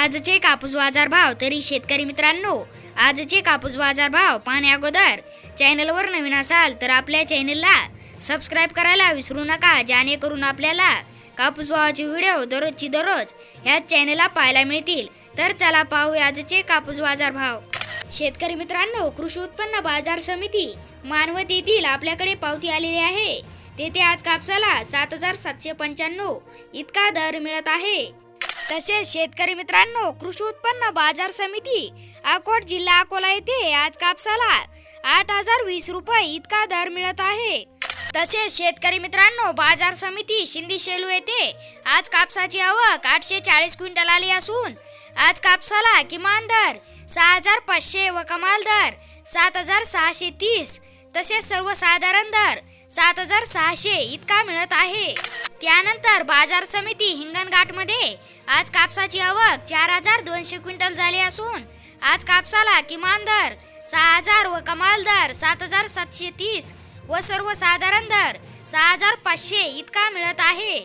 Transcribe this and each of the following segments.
आजचे कापूस बाजार भाव तरी शेतकरी मित्रांनो आजचे कापूस बाजार भाव पाहण्या अगोदर चॅनलवर नवीन असाल तर आपल्या चॅनलला सबस्क्राईब करायला विसरू नका जेणेकरून आपल्याला कापूस भावाचे व्हिडिओ दररोजची दररोज ह्या चॅनलला पाहायला मिळतील. तर चला पाहू आजचे कापूस बाजार भाव. शेतकरी मित्रांनो कृषी उत्पन्न बाजार समिती मानवत येथील आपल्याकडे पावती आलेली आहे. तेथे आज कापसाला सात हजार सातशे पंच्याण्णव इतका दर मिळत आहे. तसेच शेतकरी मित्रांनो कृषी उत्पन्न बाजार समिती अकोट जिल्हा अकोला येथे आज कापसाला आठ हजार वीस रुपये इतका दर मिळत आहे. तसेच शेतकरी मित्रांनो बाजार समिती शिंदी शेलू येथे आज कापसाची आवक आठशे चाळीस क्विंटल आली असून आज कापसाला किमान दर सहा हजार पाचशे व कमाल दर सात हजार सहाशे तीस तसेच सर्वसाधारण दर सात हजार सहाशे इतका मिळत आहे. त्यानंतर बाजार समिती हिंगणघाटमध्ये आज कापसाची आवक चार हजार दोनशे क्विंटल झाली असून आज कापसाला किमान दर सहा हजार व कमाल दर सात हजार सातशे तीस व सर्वसाधारण दर सहा हजार पाचशे इतका मिळत आहे.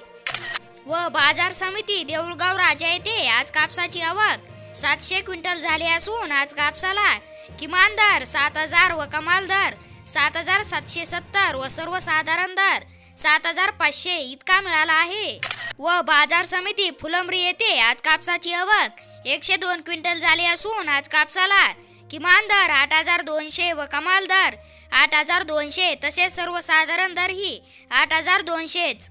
व बाजार समिती देऊळगाव राजा येथे आज कापसाची आवक सातशे क्विंटल झाली असून आज कापसाला किमान दर सात हजार व कमाल दर सात हजार सातशे सत्तर व सर्वसाधारण दर सात हजार पाचशे इतका मिळाला आहे. व बाजार समिती फुलंब्री येथे आज कापसाची आवक एकशे दोन क्विंटल झाली असून आज कापसाला किमान दर आठ हजार दोनशे व कमाल दर आठ हजार दोनशे तसेच सर्वसाधारण दर ही आठ हजार दोनशेच.